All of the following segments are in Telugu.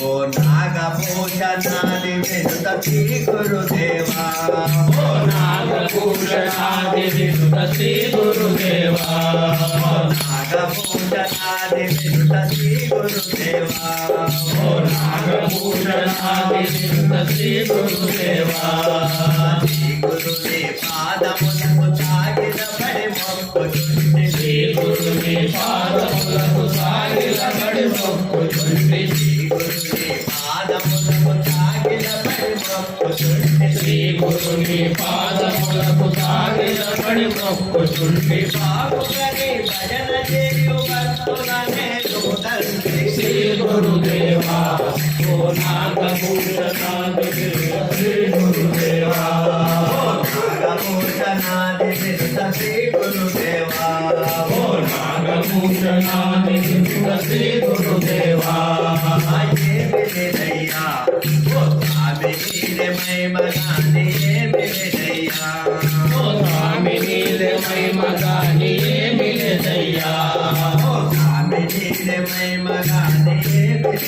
ఓ నాగభూషణాది వినుత శ్రీ గురుదేవా ఓ నాగభూషణాది వినుత శ్రీ గురుదేవా నాగభూషణాది వినుత శ్రీ గురుదేవా ఓ నాగభూషణాది వినుత శ్రీ గురుదేవా శ్రీ గురుని పాదములకు తాగిన పడి మొక్కుచుండి శ్రీ గురుని పాదములకు పడి బాబుగని భజన చేయు భక్తులనే తండ్రి శ్రీ గురుదేవా. ఓ నాగభూషణాది శ్రీ గురుదేవా. శ్రీ గురుదేవా. ఓ శ్రీ గురుదేవా. ఓ స్వామి ఏమి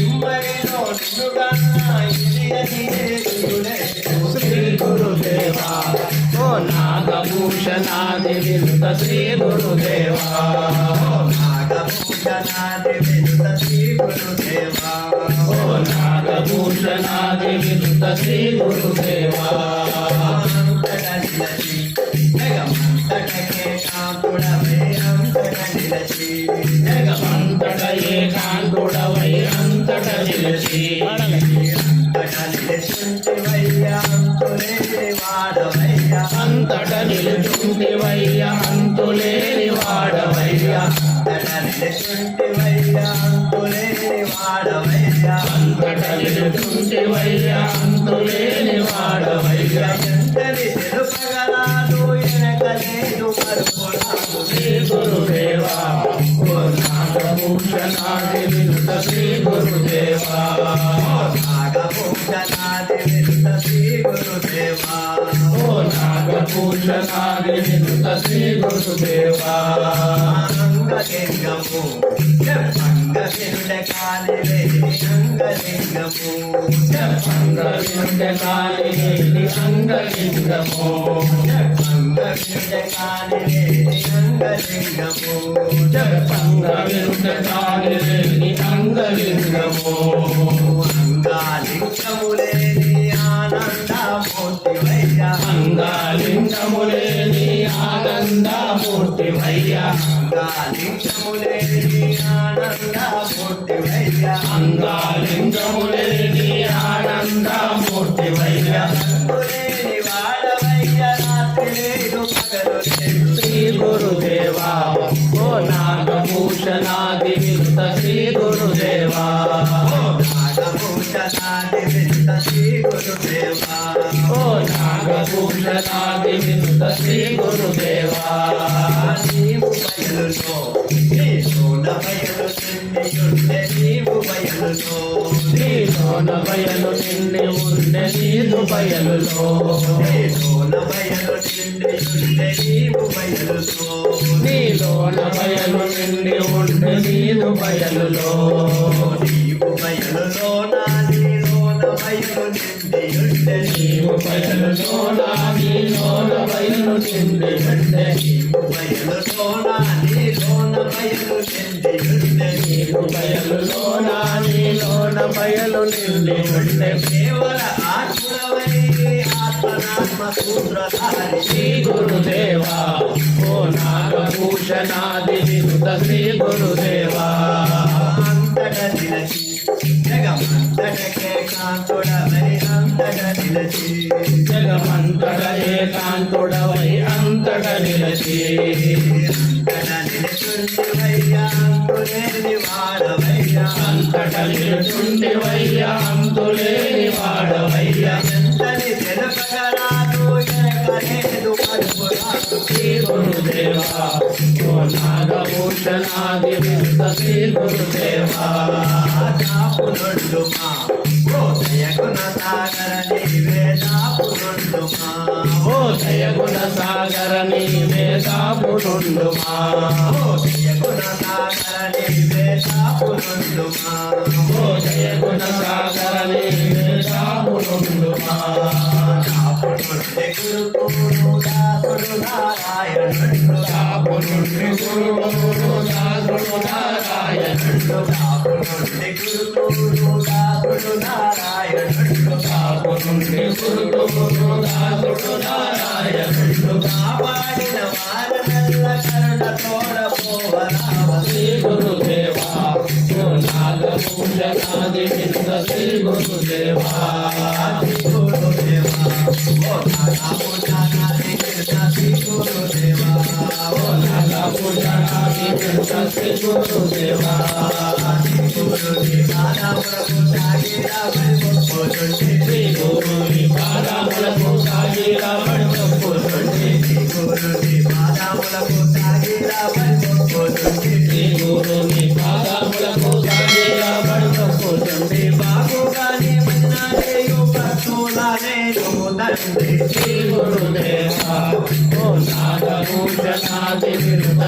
నాగభూషణాది వినుత శ్రీ గురుదేవా ఓ నాగభూషణాది వినుత శ్రీ గురుదేవా జగమంతట అంతట నిలుచుంటివయ్య అంతులేని వాడవయ్యా. అంతట నిలుచుంటివయ్య అంతులేని వాడవయ్యా. శ్రీ గురుదేవా ఓ నాగభూషణాది వినుత శ్రీ గురుదేవా ఓ నాగభూషణాది వినుత శ్రీ గురుదేవా అంగలింగము అంగలిండ కాలిరే అంగలింగము అంగలింగము ఆనందమూర్తివయ్య అంగాలింగములేని ఆనందమూర్తివయ్య అంగాలింగములేని ఆనందమూర్తివయ్య రాత్రి లేదు పగలు గురుదేవా ఓ నాగభూషణాది వినుత శ్రీ గురుదేవా. నీవు బయలులో నీ సోన బయలు తిండియుండే నీవు బయలులో నీ సోన బయలు నిండి ఉండే నీదు బయలులో నీ సోన బయలు తిండియుండే నీవు బయలులో నీలోన బయలు నిండి ఉండే నీదు బయలులో నీవు బయలులో నా నీలోన బయలు నిండియుండే నీవు బయలులో నా నీలోన బయలు నిండి ఉండే నీవు బయలులో నా నీలోన బయలు నిండియుండే నీవు బయలులో నా నీలోన బయలు నిండి ఉండే కేవల ఆత్మవై ఆత్మనాత్మ సూత్రధారి శ్రీ గురుదేవా ఓ నాగభూషణాది వినుత శ్రీ గురుదేవా అంతట నిలచి జగమంతటకే కాంతుడవై నిలచి జగమంతట ఏకాంతుడవై అంతట నిలచి అంతట నిలచుండివయ్యా అంతులేని వాడవయ్యా అంతట అంతులేని వాడవయ్యా ఎంతని తెలుపగరాదు లేదు పలుకురాదు గురుదేవా ఓ నాగభూషణాది శ్రీ గురుదేవా ఓ దయగుణ సాగర నీవే దాపునుండుమా ఓ జయగుణ సాగర నీవే దాపునుండుమా ఓ దయగుణ సాగర జయగుణ సాగర నీవే దాపునుండుమా దాపునుండి గురుకుడు దాసుడు నారాయణుడు దాపునుండి దాసుడు నారాయణుడు దాపునుండి గురుకుడు దాసుడు నారాయణుడు దాపునుండి గురువు దాసుడు నారాయణుడు కాపాడిన వారనల్ల కరుణ తోడపోవరావ శ్రీ గురుదేవా ఓ నాగభూషణాది వింత శ్రీ గురుదేవా ఓ గురుదేవా ఓ శ్రీ గురుదేవా. పట్టులాలేను తండ్రి శ్రీ గురుదేవా ఓ నాగభూషణాది వింత